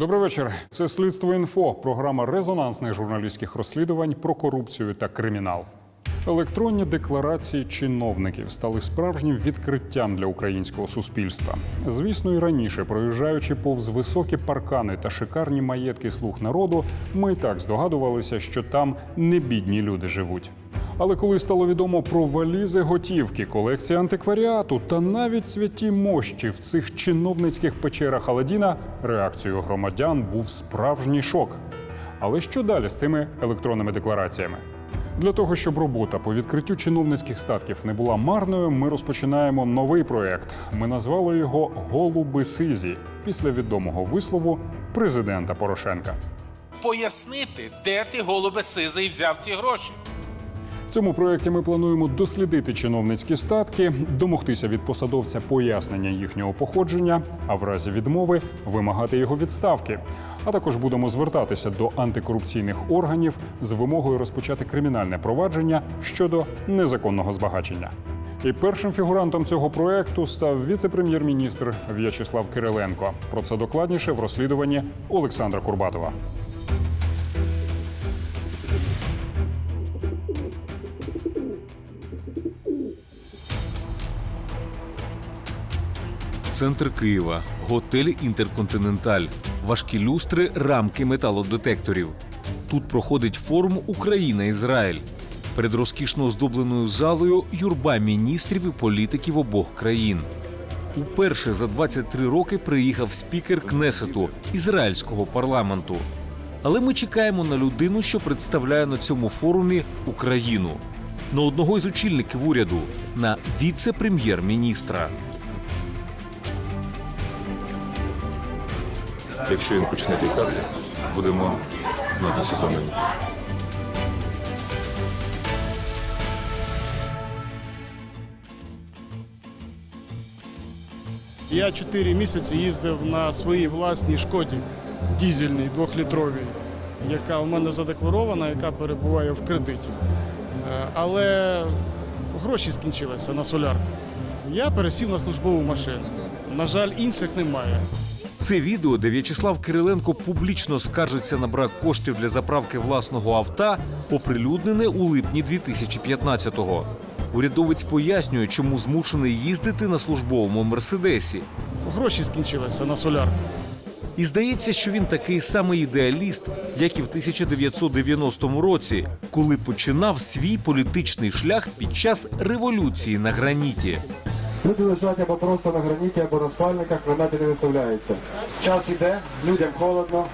Добрий вечір. Це слідство інфо. Програма резонансних журналістських розслідувань про корупцію та кримінал. Електронні декларації чиновників стали справжнім відкриттям для українського суспільства. Звісно, і раніше, проїжджаючи повз високі паркани та шикарні маєтки слуг народу, ми й так здогадувалися, що там не бідні люди живуть. Але коли стало відомо про валізи готівки, колекції антикваріату та навіть святі мощі в цих чиновницьких печерах Аладдіна, реакцією громадян був справжній шок. Але що далі з цими електронними деклараціями? Для того, щоб робота по відкриттю чиновницьких статків не була марною, ми розпочинаємо новий проект. Ми назвали його Голуби Сизі після відомого вислову президента Порошенка. пояснити, де ти, голубе сизий, взяв ці гроші. В цьому проєкті ми плануємо дослідити чиновницькі статки, домогтися від посадовця пояснення їхнього походження, а в разі відмови вимагати його відставки. А також будемо звертатися до антикорупційних органів з вимогою розпочати кримінальне провадження щодо незаконного збагачення. І першим фігурантом цього проекту став віце-прем'єр-міністр В'ячеслав Кириленко. Про це докладніше в розслідуванні Олександра Курбатова. Центр Києва, готель Інтерконтиненталь, важкі люстри, рамки металодетекторів. Тут проходить форум Україна-Ізраїль. Перед розкішно оздобленою залою юрба міністрів і політиків обох країн. Уперше за 23 роки приїхав спікер Кнесету ізраїльського парламенту. Але ми чекаємо на людину, що представляє на цьому форумі Україну, на одного із очільників уряду, на віце-прем'єр-міністра. Якщо він почне тікати, будемо мати сезонний. Я 4 місяці їздив на своїй власній шкоді дізельній двохлітровій, яка у мене задекларована, яка перебуває в кредиті. Е, Але гроші скінчилися на солярку. Я пересів на службову машину. На жаль, інших немає. Це відео, де В'ячеслав Кириленко публічно скаржиться на брак коштів для заправки власного авто, оприлюднене у липні 2015-го. Урядовець пояснює, чому змушений їздити на службовому мерседесі. Гроші скінчилися на солярку. І здається, що він такий самий ідеаліст, як і в 1990 році, коли починав свій політичний шлях під час революції на граніті. Люди лежать або просто на граніті, або на спальниках, вона не виставляється. Час іде, людям холодно,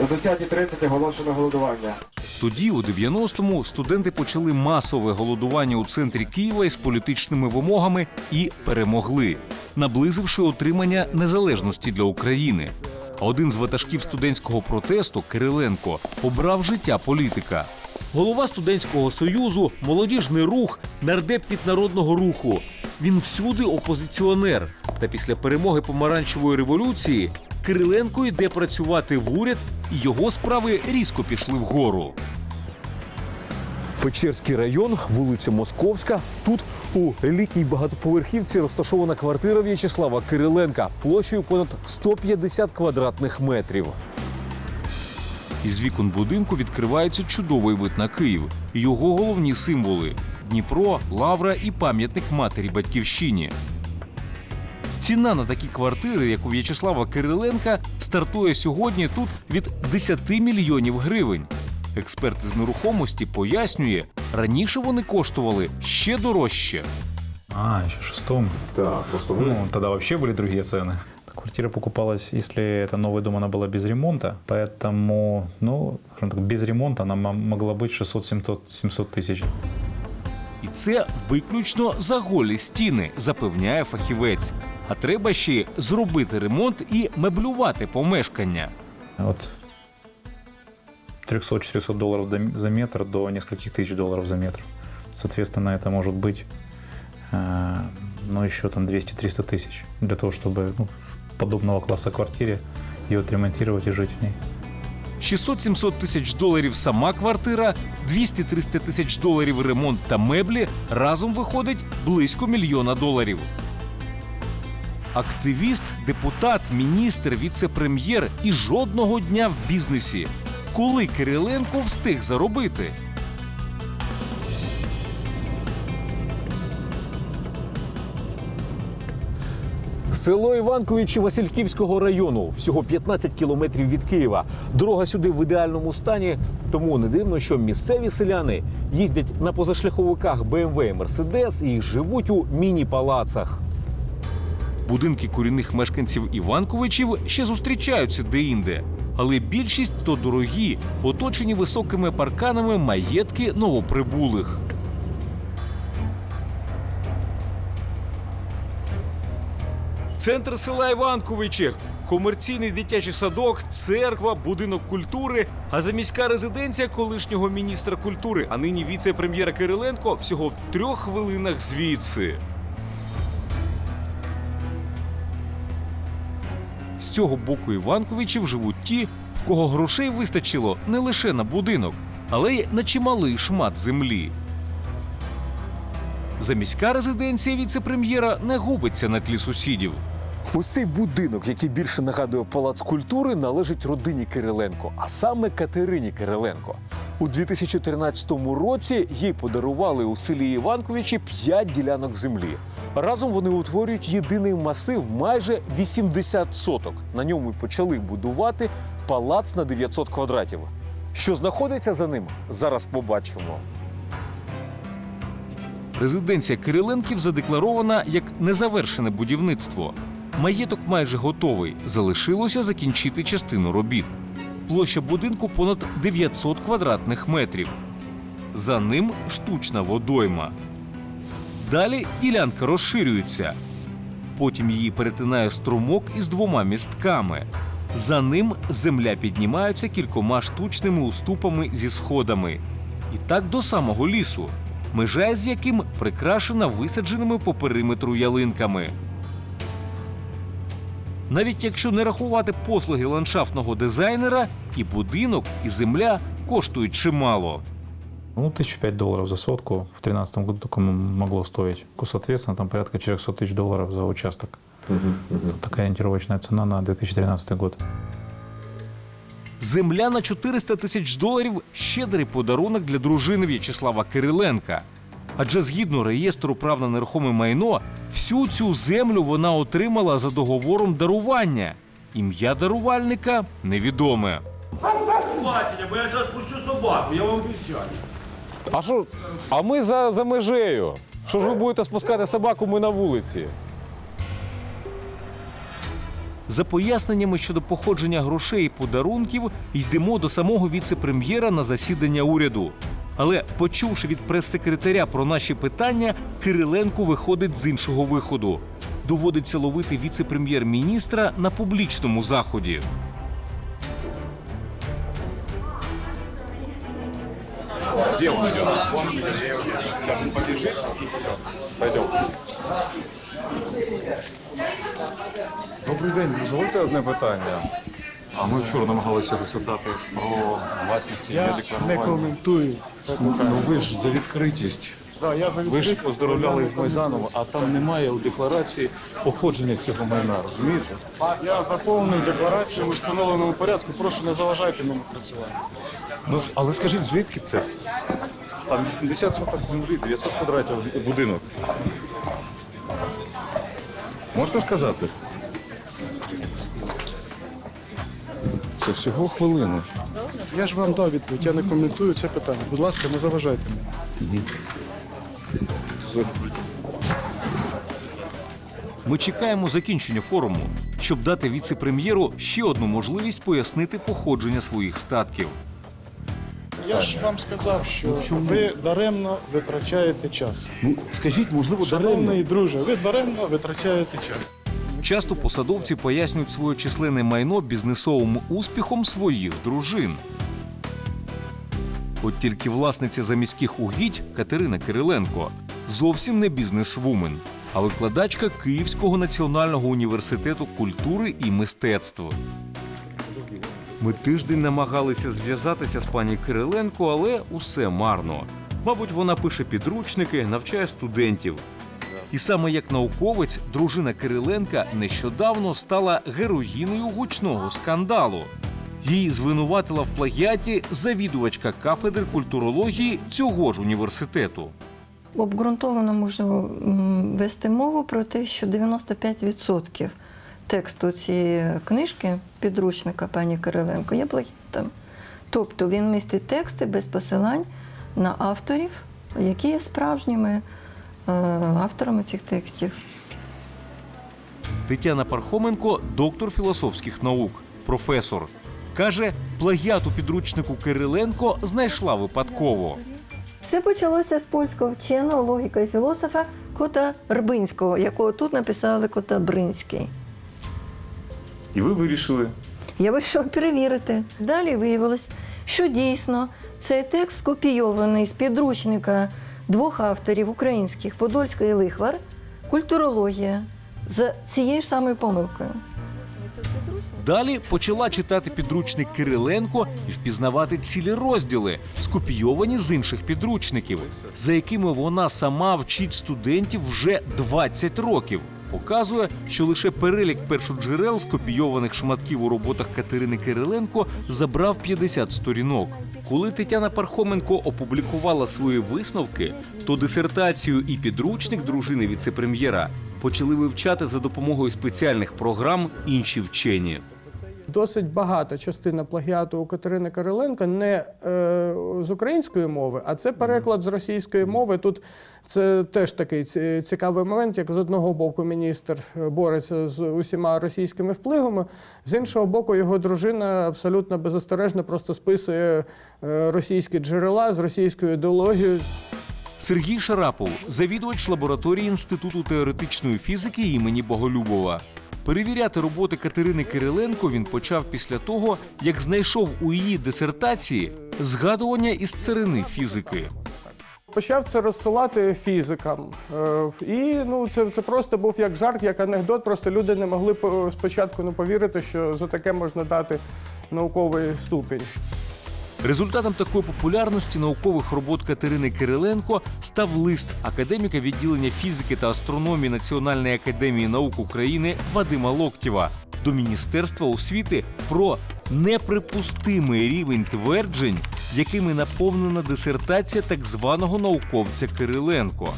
о 10.30 оголошено голодування. Тоді, у 90-му, студенти почали масове голодування у центрі Києва із політичними вимогами і перемогли, наблизивши отримання незалежності для України. Один з ватажків студентського протесту Кириленко обрав життя політика. Голова студентського союзу, молодіжний рух, нардеп від народного руху. Він всюди опозиціонер. Та після перемоги помаранчевої революції Кириленко йде працювати в уряд, і його справи різко пішли вгору. Печерський район, вулиця Московська. Тут у елітній багатоповерхівці розташована квартира В'ячеслава Кириленка площею понад 150 квадратних метрів. Із вікон будинку відкривається чудовий вид на Київ. Його головні символи Дніпро, Лавра і пам'ятник матері батьківщині. Ціна на такі квартири, як у В'ячеслава Кириленка, стартує сьогодні тут від 10 мільйонів гривень. Експерт з нерухомості пояснює, раніше вони коштували ще дорожче. А, еще шестом. Так, просто Ну, тогда вообще были другие цены. Квартира покупалась, если это новый дом, она была без ремонта. Поэтому, ну, скажем так, без ремонта она м- могла быть 600-700 700 тысяч. І це виключно за голі стіни, запевняє фахівець. А треба ще й зробити ремонт і меблювати помешкання. От 300-400 долларов до- за метр до нескольких тысяч долларов за метр. Соответственно, это может быть, э, ну, еще там 200-300 тысяч для того, чтобы ну, в подобного класса квартире ее отремонтировать и жить в ней. 600-700 тисяч доларів сама квартира, 200-300 тисяч доларів ремонт та меблі разом виходить близько мільйона доларів. Активіст, депутат, міністр, віце-прем'єр і жодного дня в бізнесі. Коли Кириленко встиг заробити? Село Іванковичі Васильківського району, всього 15 кілометрів від Києва. Дорога сюди в ідеальному стані, тому не дивно, що місцеві селяни їздять на позашляховиках BMW і Mercedes і живуть у міні-палацах. Будинки корінних мешканців Іванковичів ще зустрічаються деінде, але більшість то дорогі, оточені високими парканами маєтки новоприбулих. Центр села Іванковичі, комерційний дитячий садок, церква, будинок культури, а заміська резиденція колишнього міністра культури, а нині віце-прем'єра Кириленко всього в трьох хвилинах звідси. З цього боку Іванковичів живуть ті, в кого грошей вистачило не лише на будинок, але й на чималий шмат землі. Заміська резиденція віце-прем'єра не губиться на тлі сусідів. Ось цей будинок, який більше нагадує палац культури, належить родині Кириленко, а саме Катерині Кириленко. У 2013 році їй подарували у селі Іванковичі 5 ділянок землі. Разом вони утворюють єдиний масив майже 80 соток. На ньому почали будувати палац на 900 квадратів. Що знаходиться за ним, зараз побачимо. Резиденція Кириленків задекларована як незавершене будівництво. Маєток майже готовий. Залишилося закінчити частину робіт. Площа будинку понад 900 квадратних метрів. За ним штучна водойма. Далі ділянка розширюється. Потім її перетинає струмок із двома містками. За ним земля піднімається кількома штучними уступами зі сходами. І так до самого лісу, межа з яким прикрашена висадженими по периметру ялинками. Навіть якщо не рахувати послуги ландшафтного дизайнера, і будинок, і земля коштують чимало. Ну, тысяч пять долларов за сотку в 2013 году только м- могло стоить. Соответственно, там порядка 400 тысяч долларов за участок. Вот Такая ориентировочная цена на 2013 год. Земля на 400 тисяч доларів щедрий подарунок для дружини В'ячеслава Кириленка. Адже згідно реєстру прав на нерухоме майно, всю цю землю вона отримала за договором дарування. Ім'я дарувальника невідоме. Бачення, бо я зараз пущу собаку, я вам обіцяю. А що? А ми за, за межею. Що ж ви будете спускати собаку ми на вулиці? За поясненнями щодо походження грошей і подарунків йдемо до самого віце-прем'єра на засідання уряду. Але почувши від прес-секретаря про наші питання, Кириленко виходить з іншого виходу. Доводиться ловити віце-прем'єр-міністра на публічному заході. Добрий день, дозвольте одне питання. А ми вчора намагалися розсадати про власність і Я не декларування. коментую це Ну ви ж за відкритість. Да, я за Ви ж відкритість, поздоровляли я з Майданом, а там немає у декларації походження цього майна, розумієте? Я заповнив декларацію в встановленому порядку. Прошу не заважайте мені працювати. Ну, але скажіть, звідки це? Там 80 соток землі, 900 квадратів будинок. Можете сказати? Це всього хвилину. Я ж вам дав відповідь, я не коментую це питання. Будь ласка, не заважайте мені. Ми чекаємо закінчення форуму, щоб дати віце-прем'єру ще одну можливість пояснити походження своїх статків. Я ж вам сказав, що ви даремно витрачаєте час. Ну, скажіть, можливо, даремно. Шановний друже, ви даремно витрачаєте час. Часто посадовці пояснюють своє численне майно бізнесовим успіхом своїх дружин. От тільки власниця заміських угідь Катерина Кириленко зовсім не бізнесвумен, а викладачка Київського національного університету культури і мистецтв. Ми тиждень намагалися зв'язатися з пані Кириленко, але усе марно. Мабуть, вона пише підручники, навчає студентів. І саме як науковець, дружина Кириленка нещодавно стала героїною гучного скандалу. Її звинуватила в плагіаті завідувачка кафедри культурології цього ж університету. Обґрунтовано можу вести мову про те, що 95% тексту цієї книжки, підручника пані Кириленко, є плагіатом. Тобто він містить тексти без посилань на авторів, які є справжніми авторами цих текстів. Тетяна Пархоменко доктор філософських наук, професор. Каже, плагіат у підручнику Кириленко знайшла випадково. Все почалося з польського вченого логіка і філософа Кота Рбинського, якого тут написали Кота Бринський. И вы вирішили Я вирішила перевірити. Далі виявилось, що дійсно цей текст скопійований з підручника двох авторів українських Подольська і Лихвар Культурологія з цією ж самою помилкою. Далі почала читати підручник Кириленко і впізнавати цілі розділи, скопійовані з інших підручників, за якими вона сама вчить студентів вже 20 років. Показує, що лише перелік першоджерел скопійованих шматків у роботах Катерини Кириленко забрав 50 сторінок. Коли Тетяна Пархоменко опублікувала свої висновки, то дисертацію і підручник дружини віцепрем'єра почали вивчати за допомогою спеціальних програм інші вчені. Досить багата частина плагіату у Катерини Кириленка не е, з української мови, а це переклад з російської мови. Тут це теж такий цікавий момент, як з одного боку міністр бореться з усіма російськими впливами, з іншого боку, його дружина абсолютно безостережно просто списує е, російські джерела з російською ідеологією. Сергій Шарапов, завідувач лабораторії Інституту теоретичної фізики імені Боголюбова. Перевіряти роботи Катерини Кириленко він почав після того, як знайшов у її дисертації згадування із царини фізики. Почав це розсилати фізикам. Е, І ну, це, це просто був як жарт, як анекдот. Просто люди не могли по- спочатку не повірити, що за таке можна дати науковий ступінь. Результатом такої популярності наукових робот Катерини Кириленко став лист академіка відділення фізики та астрономії Національної академії наук України Вадима Локтєва до Міністерства освіти про неприпустимий рівень тверджень, якими наповнена дисертація так званого науковця Кириленко.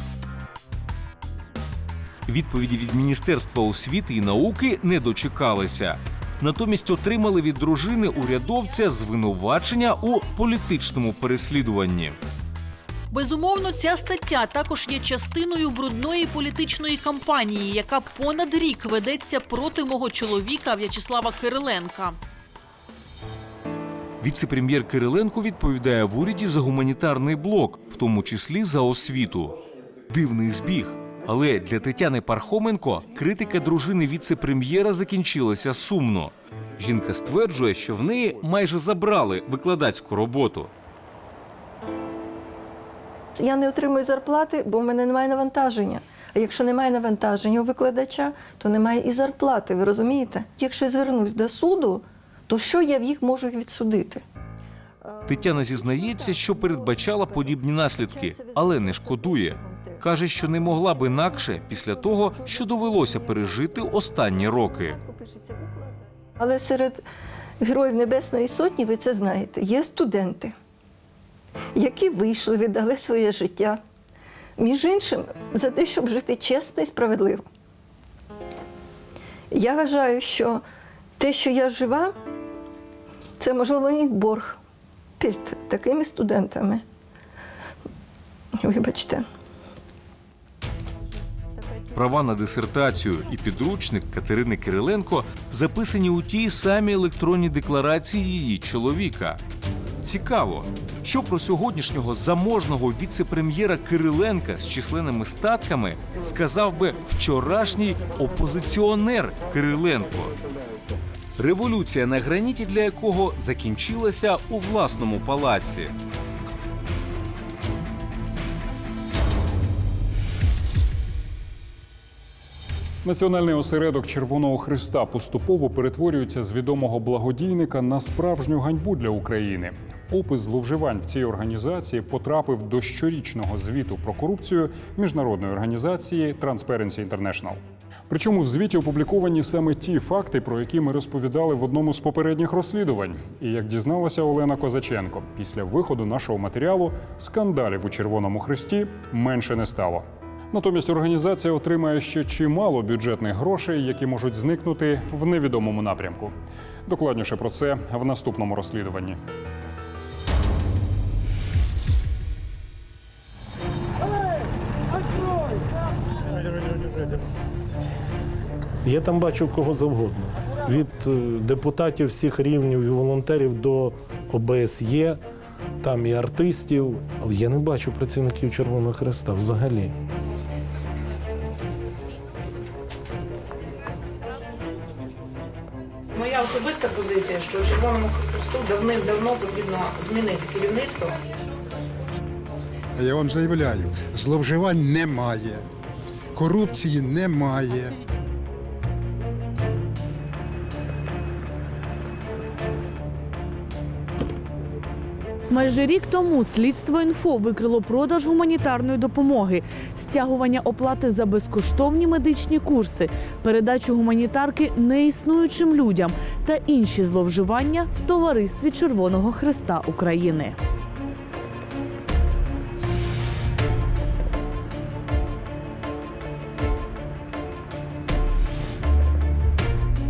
Відповіді від Міністерства освіти і науки не дочекалися. Натомість отримали від дружини урядовця звинувачення у політичному переслідуванні. Безумовно, ця стаття також є частиною брудної політичної кампанії, яка понад рік ведеться проти мого чоловіка В'ячеслава Кириленка. Віце-прем'єр Кириленко відповідає в уряді за гуманітарний блок, в тому числі за освіту. Дивний збіг. Але для Тетяни Пархоменко критика дружини віце-прем'єра закінчилася сумно. Жінка стверджує, що в неї майже забрали викладацьку роботу. Я не отримую зарплати, бо в мене немає навантаження. А якщо немає навантаження у викладача, то немає і зарплати. Ви розумієте? Якщо я звернусь до суду, то що я в їх можу відсудити? Тетяна зізнається, що передбачала подібні наслідки, але не шкодує. Каже, що не могла б інакше після того, що довелося пережити останні роки. Але серед героїв Небесної Сотні, ви це знаєте, є студенти, які вийшли, віддали своє життя, між іншим, за те, щоб жити чесно і справедливо. Я вважаю, що те, що я жива, це можливо мій борг перед такими студентами. Вибачте. Права на дисертацію і підручник Катерини Кириленко записані у тій самій електронній декларації її чоловіка. Цікаво, що про сьогоднішнього заможного віце-прем'єра Кириленка з численними статками сказав би вчорашній опозиціонер Кириленко. Революція на граніті, для якого закінчилася у власному палаці. Національний осередок Червоного Христа поступово перетворюється з відомого благодійника на справжню ганьбу для України. Опис зловживань в цій організації потрапив до щорічного звіту про корупцію міжнародної організації Transparency International. Причому в звіті опубліковані саме ті факти, про які ми розповідали в одному з попередніх розслідувань. І як дізналася Олена Козаченко, після виходу нашого матеріалу скандалів у Червоному Хресті менше не стало. Натомість організація отримає ще чимало бюджетних грошей, які можуть зникнути в невідомому напрямку. Докладніше про це в наступному розслідуванні. Я там бачив кого завгодно. Від е, депутатів всіх рівнів і волонтерів до ОБСЄ, там і артистів. Але я не бачу працівників Червоного Хреста взагалі. Хресту давним-давно потрібно змінити керівництво. Я вам заявляю, зловживань немає, корупції немає. Майже рік тому слідство інфо викрило продаж гуманітарної допомоги, стягування оплати за безкоштовні медичні курси, передачу гуманітарки неіснуючим людям та інші зловживання в товаристві Червоного Хреста України.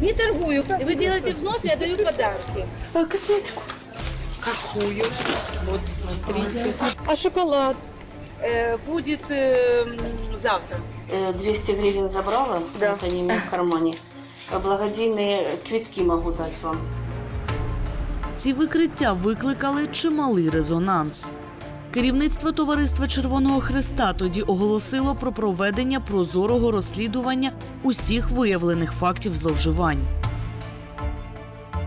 Не торгую. Вы делаете взнос, я даю подарки. Косметику. Какую? Вот, смотрите. А шоколад э, будет э, завтра. 200 гривень забрала, да. вот они у меня в кармане. Благодійні квітки можу дати вам. Ці викриття викликали чималий резонанс. Керівництво товариства Червоного Христа тоді оголосило про проведення прозорого розслідування усіх виявлених фактів зловживань.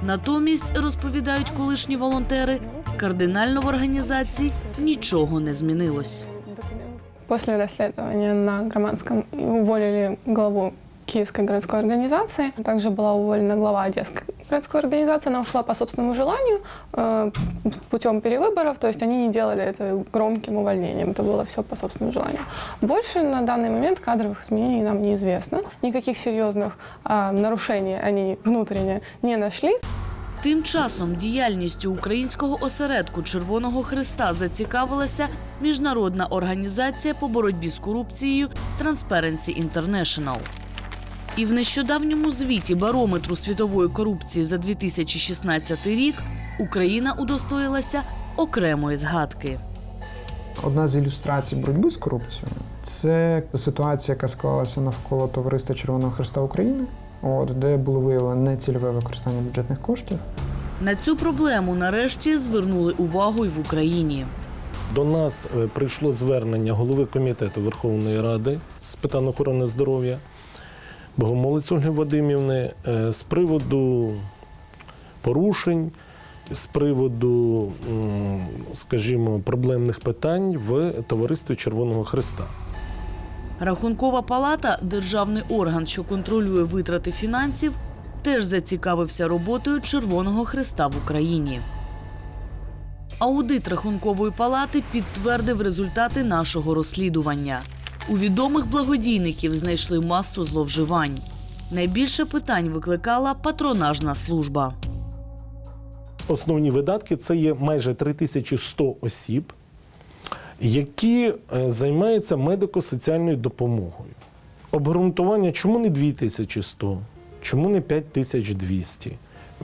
Натомість, розповідають колишні волонтери, кардинально в організації нічого не змінилось. После расследования на Громадском уволили главу Киевской городской организации. Также была уволена глава Одесской городской организации. Она ушла по собственному желанию э, путем перевыборов. То есть они не делали это громким увольнением. Это было все по собственному желанию. Больше на данный момент кадровых изменений нам неизвестно. Никаких серьезных а, нарушений они внутренне не нашли. Тим часом діяльністю українського осередку Червоного Христа зацікавилася міжнародна організація по боротьбі з корупцією Transparency International. І в нещодавньому звіті барометру світової корупції за 2016 рік Україна удостоїлася окремої згадки. Одна з ілюстрацій боротьби з корупцією це ситуація, яка склалася навколо товариства Червоного Христа України, от, де було виявлено нецільове використання бюджетних коштів. На цю проблему нарешті звернули увагу й в Україні. До нас е, прийшло звернення голови комітету Верховної Ради з питань охорони здоров'я Богомолець Ольги Вадимівни е, з приводу порушень, з приводу, скажімо, проблемних питань в товаристві Червоного Христа. Рахункова палата, державний орган, що контролює витрати фінансів, теж зацікавився роботою Червоного Христа в Україні. Аудит рахункової палати підтвердив результати нашого розслідування. У відомих благодійників знайшли масу зловживань. Найбільше питань викликала патронажна служба. Основні видатки це є майже 3100 осіб, які е, займаються медико-соціальною допомогою. Обґрунтування, чому не 2100, чому не 5200?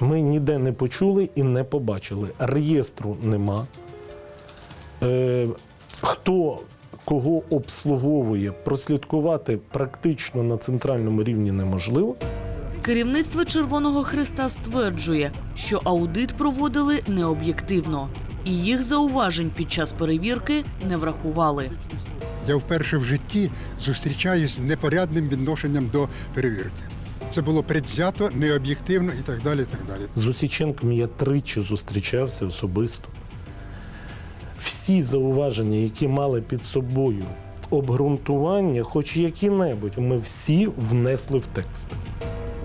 Ми ніде не почули і не побачили. Реєстру нема. Е, хто кого обслуговує, прослідкувати практично на центральному рівні неможливо. Керівництво Червоного Христа стверджує, що аудит проводили необ'єктивно, і їх зауважень під час перевірки не врахували. Я вперше в житті зустрічаюсь з непорядним відношенням до перевірки. Це було предвзято, необ'єктивно і так далі. І так далі. З Осіченком я тричі зустрічався особисто. Всі зауваження, які мали під собою обґрунтування, хоч які-небудь, ми всі внесли в текст.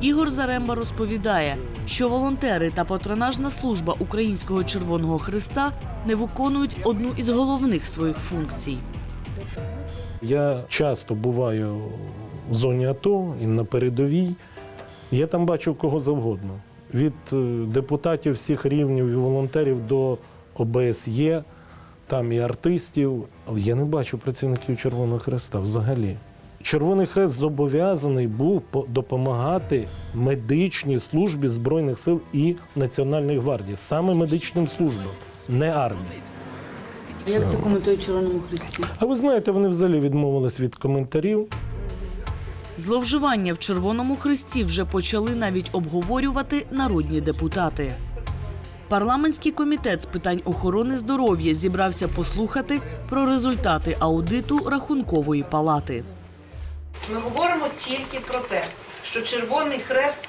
Ігор Заремба розповідає, що волонтери та патронажна служба Українського Червоного Христа не виконують одну із головних своїх функцій. Я часто буваю в зоні АТО і на передовій. Я там бачу кого завгодно. Від е, депутатів всіх рівнів і волонтерів до ОБСЄ, там і артистів. Але я не бачу працівників Червоного Хреста взагалі. Червоний Хрест зобов'язаний був допомагати медичній службі Збройних сил і Національної гвардії, саме медичним службам, не армії. Як це коментує Червоному Христі? А ви знаєте, вони взагалі відмовились від коментарів. Зловживання в Червоному Христі вже почали навіть обговорювати народні депутати. Парламентський комітет з питань охорони здоров'я зібрався послухати про результати аудиту рахункової палати. Ми говоримо тільки про те, що Червоний Хрест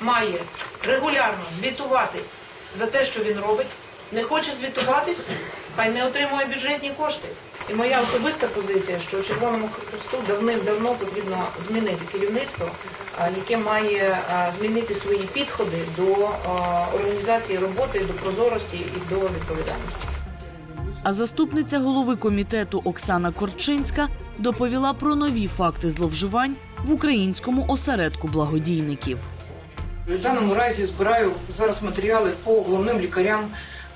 має регулярно звітуватись за те, що він робить. Не хоче звітуватись, хай не отримує бюджетні кошти. І моя особиста позиція, що Червоному Хресту давним-давно потрібно змінити керівництво, яке має змінити свої підходи до організації роботи, до прозорості і до відповідальності. А заступниця голови комітету Оксана Корчинська доповіла про нові факти зловживань в українському осередку благодійників. В даному разі збираю зараз матеріали по головним лікарям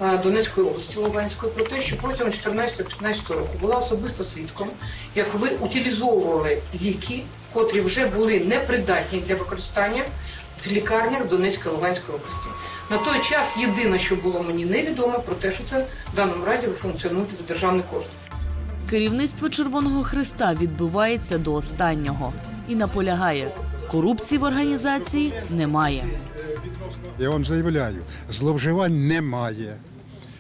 Донецької області Луганської про те, що протягом 14-15 року була особисто свідком, як ви утилізовували ліки, котрі вже були непридатні для використання в лікарнях Донецької Луганської області. На той час єдине, що було мені невідомо, про те, що це в даному разі ви за державний кошт. Керівництво Червоного Христа відбивається до останнього і наполягає, корупції в організації немає. Я вам заявляю, зловживань немає,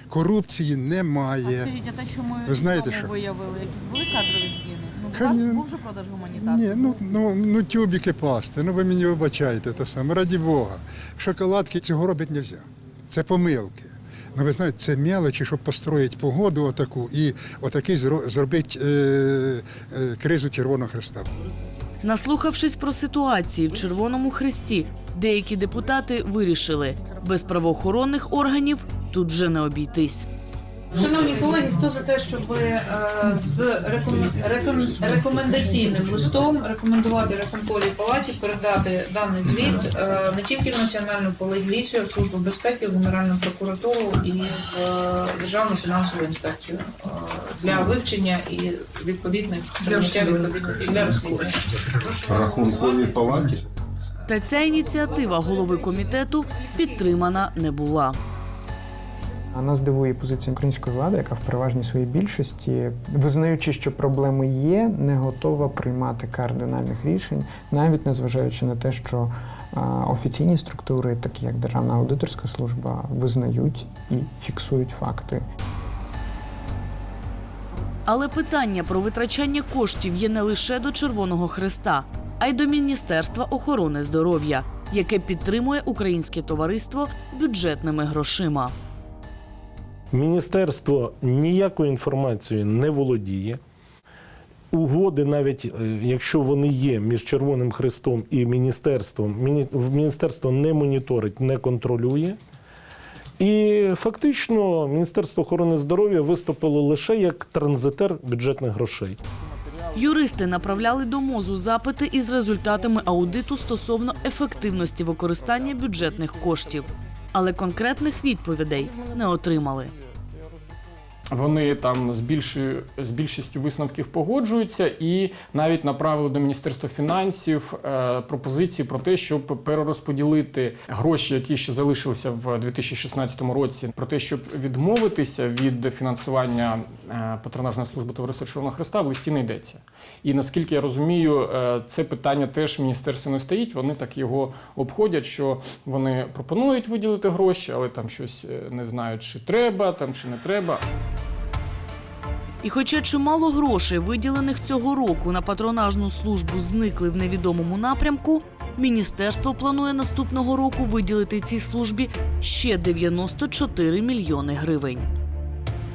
корупції немає. а те, що ми Ви знаєте, що? виявили, якісь були кадрові зміни? Ну, був же продаж гуманітарки? Ні, ну, ну, ну тюбики пасти, ну ви мені вибачаєте те саме, раді Бога. Шоколадки цього робити не можна. Це помилки. Ну ви знаєте, це мелочі, щоб построїти погоду отаку і отакий зро- зробити е, е, кризу Червоного Христа. Наслухавшись про ситуації в Червоному Хресті, деякі депутати вирішили, без правоохоронних органів тут вже не обійтись. Шановні колеги, хто за те, щоб е, з реком- реком- рекомендаційним листом рекомендувати Рахунковій палаті передати даний звіт е, не тільки в Національну поліцію, а в Службу безпеки, в Генеральну прокуратуру і в е, Державну фінансову інспекцію е, для вивчення і відповідних прийняття відповідних для розслідування. Рахунковій палаті. Та ця ініціатива голови комітету підтримана не була. А Нас дивує позиція української влади, яка в переважній своїй більшості, визнаючи, що проблеми є, не готова приймати кардинальних рішень, навіть незважаючи на те, що офіційні структури, такі як Державна аудиторська служба, визнають і фіксують факти. Але питання про витрачання коштів є не лише до Червоного Хреста, а й до Міністерства охорони здоров'я, яке підтримує українське товариство бюджетними грошима. Міністерство ніякою інформацією не володіє. Угоди, навіть е, якщо вони є між Червоним Хрестом і міністерством, міністерство не моніторить, не контролює. І фактично Міністерство охорони здоров'я виступило лише як транзитер бюджетних грошей. Юристи направляли до МОЗу запити із результатами аудиту стосовно ефективності використання бюджетних коштів, але конкретних відповідей не отримали. Вони там з більшою з більшістю висновків погоджуються і навіть направили до Міністерства фінансів е, пропозиції про те, щоб перерозподілити гроші, які ще залишилися в 2016 році, про те, щоб відмовитися від фінансування е, патронажної служби Товариства Червоного Христа, в листі не йдеться. І наскільки я розумію, е, це питання теж в міністерстві не стоїть. Вони так його обходять, що вони пропонують виділити гроші, але там щось не знають, чи треба, там чи не треба. І хоча чимало грошей, виділених цього року на патронажну службу, зникли в невідомому напрямку, міністерство планує наступного року виділити цій службі ще 94 мільйони гривень.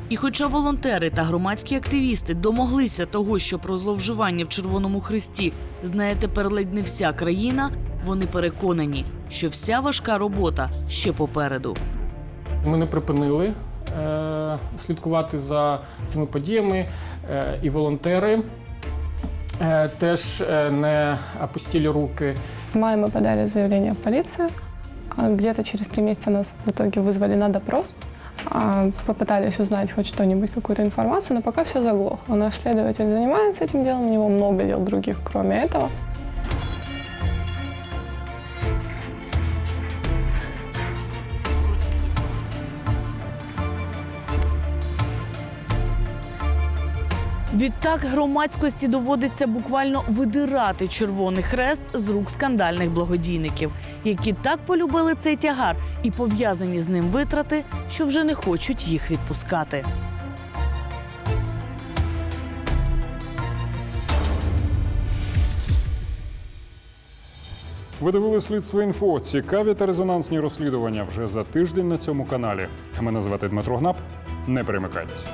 І хоча волонтери та громадські активісти домоглися того, що про зловживання в Червоному Христі знає тепер ледь не вся країна, Вони переконані, що вся важка робота ще попереду. Ми не припинили слідкувати за цими подіями, е, і волонтери е, теж е, не опустили руки. В мае мы подали заявление в полицию. а Где-то через три месяца нас в итоге вызвали на допрос. А, Попытались узнать хоть что-нибудь, какую-то информацию, но пока все заглохло. Наш следователь занимается этим делом, у него много дел других, кроме этого. Відтак громадськості доводиться буквально видирати Червоний Хрест з рук скандальних благодійників, які так полюбили цей тягар і пов'язані з ним витрати, що вже не хочуть їх відпускати. Ви дивили слідство інфо. Цікаві та резонансні розслідування вже за тиждень на цьому каналі. Мене звати Дмитро Гнап. Не перемикайтесь.